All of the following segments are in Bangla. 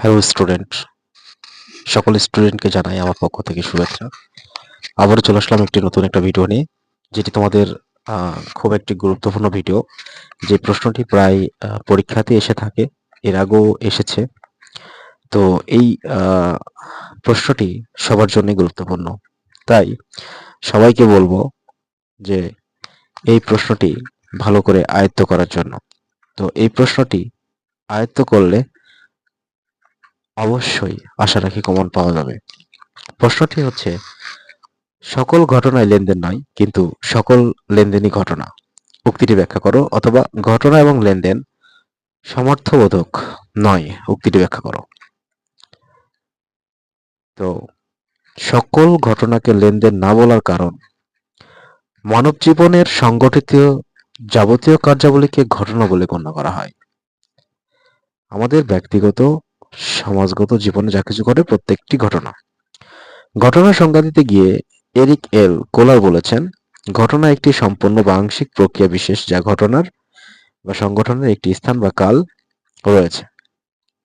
হ্যালো স্টুডেন্ট সকল স্টুডেন্টকে জানাই আমার পক্ষ থেকে শুভেচ্ছা। আবারও চলে আসলাম একটি নতুন একটা ভিডিও নিয়ে, যেটি তোমাদের খুব একটি গুরুত্বপূর্ণ ভিডিও যে প্রশ্নটি প্রায় পরীক্ষাতে এসে থাকে, এর আগেও এসেছে। তো এই প্রশ্নটি সবার জন্যই গুরুত্বপূর্ণ। তাই সবাইকে বলব যে, এই প্রশ্নটি ভালো করে আয়ত্ত করার জন্য। তো এই প্রশ্নটি আয়ত্ত করলে অবশ্যই আশা রাখি কমন পাওয়া যাবে। প্রশ্নটি হচ্ছে, সকল ঘটনায় লেনদেন নয়, কিন্তু সকল লেনদেনই ঘটনা। উক্তিটি ব্যাখ্যা করো, অথবা ঘটনা এবং লেনদেন সমর্থবোধক নয়, উক্তিটি ব্যাখ্যা করো। তো, সকল ঘটনাকে লেনদেন না বলার কারণ মানব জীবনের সংগঠিত যাবতীয় কার্যাবলীকে ঘটনা বলে গণ্য করা হয়। আমাদের ব্যক্তিগত, সমাজগত জীবনে যা কিছু ঘটে প্রত্যেকটি ঘটনা। ঘটনা সংজ্ঞা দিতে গিয়ে এরিক এল কোলার বলেছেন, ঘটনা একটি সম্পূর্ণ বা আংশিক প্রক্রিয়া বিশেষ যা ঘটনার বা সংগঠনের একটি স্থান বা কাল রয়েছে।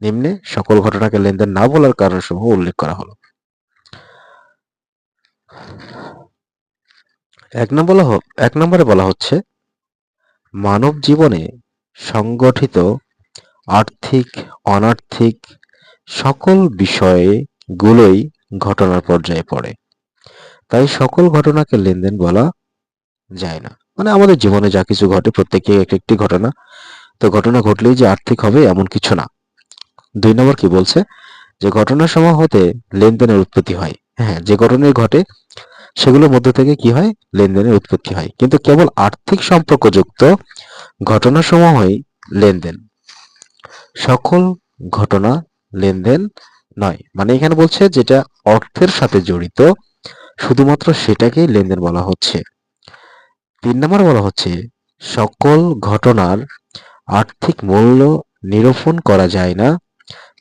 নিম্নে সকল ঘটনাকে লেনদেন না বলার কারণসমূহ উল্লেখ করা হলো। এক নম্বর এক নম্বরে বলা হচ্ছে, মানব জীবনে সংগঠিত আর্থিক, অনার্থিক সকল বিষয়ে গুলোই ঘটনার পর্যায়ে পড়ে। তাই সকল ঘটনাকে লেনদেন বলা যায় না। মানে আমাদের জীবনে যা কিছু ঘটে প্রত্যেকে এক একটি ঘটনা। তো ঘটনা ঘটলেই যে আর্থিক হবে এমন কিছু না। দুই নম্বর কি বলছে? যে ঘটনার সময় হতে লেনদেনের উৎপত্তি হয়। হ্যাঁ যে ঘটনাই ঘটে সেগুলোর মধ্যে থেকে কি হয়? লেনদেনের উৎপত্তি হয়। কিন্তু কেবল আর্থিক সম্পর্কযুক্ত ঘটনার সময়ই লেনদেন। সকল ঘটনা লেনদেন নয়। মানে এখানে বলছে যেটা অর্থের সাথে জড়িত, শুধুমাত্র সেটাকেই লেনদেন বলা হচ্ছে। তিন নম্বর বলা হচ্ছে, সকল ঘটনার আর্থিক মূল্য নিরূপণ করা যায় না,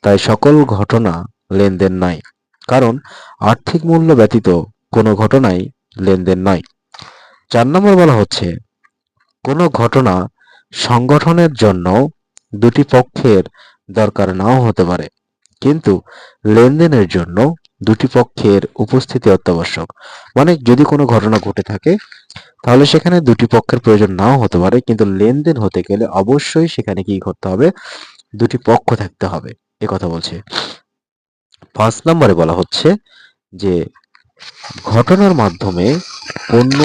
তাই সকল ঘটনা লেনদেন নয়। কারণ আর্থিক মূল্য ব্যতীত কোনো ঘটনাই লেনদেন নয়। চার নম্বর বলা হচ্ছে, কোনো ঘটনা সংগঠনের জন্য দুটি পক্ষের দরকার নাও হতে পারে। কিন্তু লেনদেনের জন্য দুটি পক্ষের উপস্থিতি অত্যাবশ্যক। মানে যদি কোনো ঘটনা ঘটে থাকে, তাহলে সেখানে দুটি পক্ষের প্রয়োজন নাও হতে পারে, কিন্তু লেনদেন হতে গেলে অবশ্যই সেখানে কি করতে হবে? দুটি পক্ষ থাকতে হবে, এ কথা বলছে। পাঁচ নম্বরে বলা হচ্ছে যে, ঘটনার মাধ্যমে পণ্য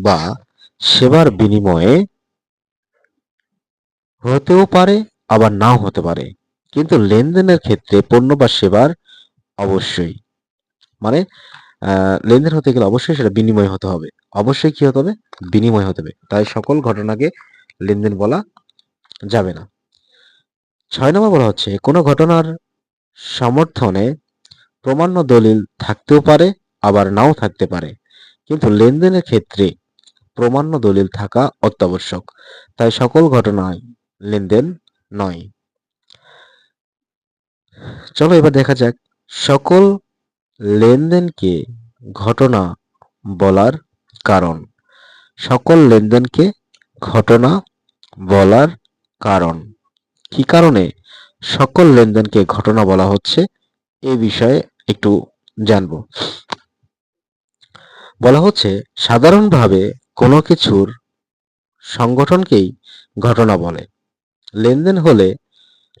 বা সেবার বিনিময়ে হতেও পারে, আবার নাও হতে পারে। কিন্তু লেনদেনের ক্ষেত্রে পণ্য বা সেবার অবশ্যই। মানে লেনদেন হতে গেলে অবশ্যই সেটা বিনিময় হতে হবে। অবশ্যই কি হতে হবে? বিনিময় হতে হবে। তাই সকল ঘটনাকে লেনদেন বলা যাবে না। ছয় নম্বর বলা হচ্ছে, কোনো ঘটনার সমর্থনে প্রমাণ্য দলিল থাকতেও পারে, আবার নাও থাকতে পারে। কিন্তু লেনদেনের ক্ষেত্রে প্রমাণ্য দলিল থাকা অত্যাবশ্যক। তাই সকল ঘটনায় লেনদেন নয়। চলো এবার দেখা যাক সকল লেনদেনকে ঘটনা বলার কারণ। সকল লেনদেনকে ঘটনা বলার কারণ। কি কারণে সকল লেনদেনকে ঘটনা বলা হচ্ছে, এ বিষয়ে একটু জানব। বলা হচ্ছে, সাধারণভাবে কোনো কিছুর সংগঠনকেই ঘটনা বলে। লেনদেন হলে,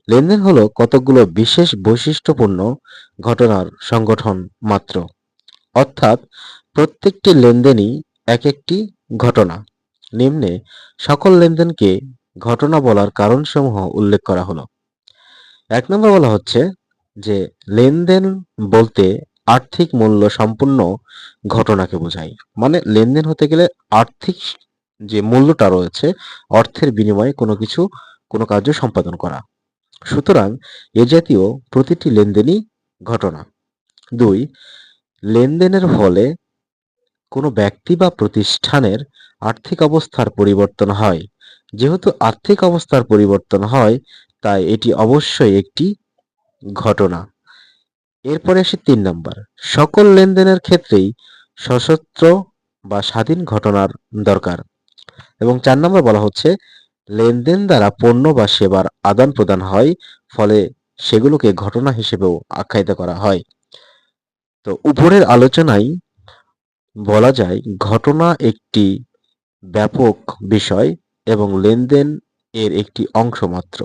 লেনদেন হলো কতকগুলো বিশেষ বৈশিষ্ট্যপূর্ণ ঘটনার সংগঠন মাত্র। অর্থাৎ প্রত্যেকটি লেনদেনই এক একটি ঘটনা। নিম্নে সকল লেনদেনকে ঘটনা বলার কারণসমূহ উল্লেখ করা হলো। এক নম্বর বলা হচ্ছে যে, লেনদেন বলতে আর্থিক মূল্য সম্পূর্ণ ঘটনাকে বোঝায়। মানে লেনদেন হতে গেলে আর্থিক যে মূল্যটা রয়েছে, অর্থের বিনিময়ে কোনো কিছু কোনো কার্য সম্পাদন করা। সুতরাং এ জাতীয় প্রতিটি লেনদেনই ঘটনা। দুই, লেনদেনের ফলে কোনো ব্যক্তি বা প্রতিষ্ঠানের আর্থিক অবস্থার পরিবর্তন হয়। যেহেতু আর্থিক অবস্থার পরিবর্তন হয়, তাই এটি অবশ্যই একটি ঘটনা। এরপরে আসে তিন নম্বর, সকল লেনদেনের ক্ষেত্রেই সশস্ত্র বা স্বাধীন ঘটনার দরকার। এবং চার নম্বর বলা হচ্ছে লেনদেন দ্বারা পণ্য বা সেবার আদান প্রদান হয়, ফলে সেগুলোকে ঘটনা হিসেবেও আখ্যায়িত করা হয়। তো উপরের আলোচনায় বলা যায়, ঘটনা একটি ব্যাপক বিষয় এবং লেনদেন এর একটি অংশ মাত্র।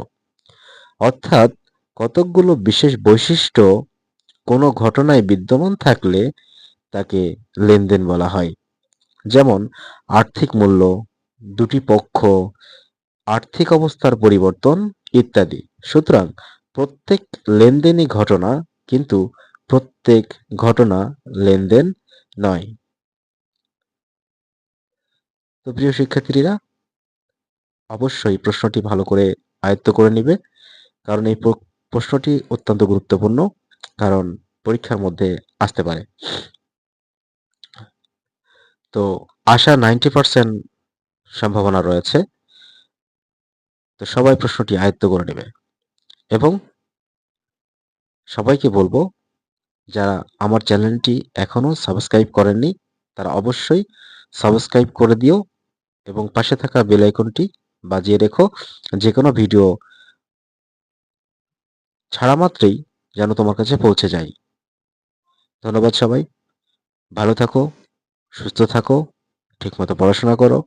অর্থাৎ কতকগুলো বিশেষ বৈশিষ্ট্য কোনো ঘটনায় বিদ্যমান থাকলে তাকে লেনদেন বলা হয়। যেমন, আর্থিক মূল্য, দুটি পক্ষ আর্থিক অবস্থার পরিবর্তন ইত্যাদি। সুতরাং প্রত্যেক লেনদেনই ঘটনা, কিন্তু প্রত্যেক ঘটনা লেনদেন নয়। তো প্রিয় শিক্ষার্থীরা, অবশ্যই প্রশ্নটি ভালো করে আয়ত্ত করে নিবে, কারণ এই প্রশ্নটি অত্যন্ত গুরুত্বপূর্ণ, কারণ পরীক্ষার মধ্যে আসতে পারে। তো আশা নাইনটি পার্সেন্ট সম্ভাবনা রয়েছে। তো সবাই প্রশ্নটি আয়ত্ত করে নেবে। এবং সবাইকে বলব, যারা আমার চ্যানেলটি এখনও সাবস্ক্রাইব করেননি, তারা অবশ্যই সাবস্ক্রাইব করে দিও এবং পাশে থাকা বেল আইকনটি বাজিয়ে রেখো। যে কোনো ভিডিও ছাড়া মাত্রই যেন তোমার কাছে পৌঁছে যায়। ধন্যবাদ সবাই। ভালো থাকো, সুস্থ থাকো, ঠিকমতো পড়াশোনা করো।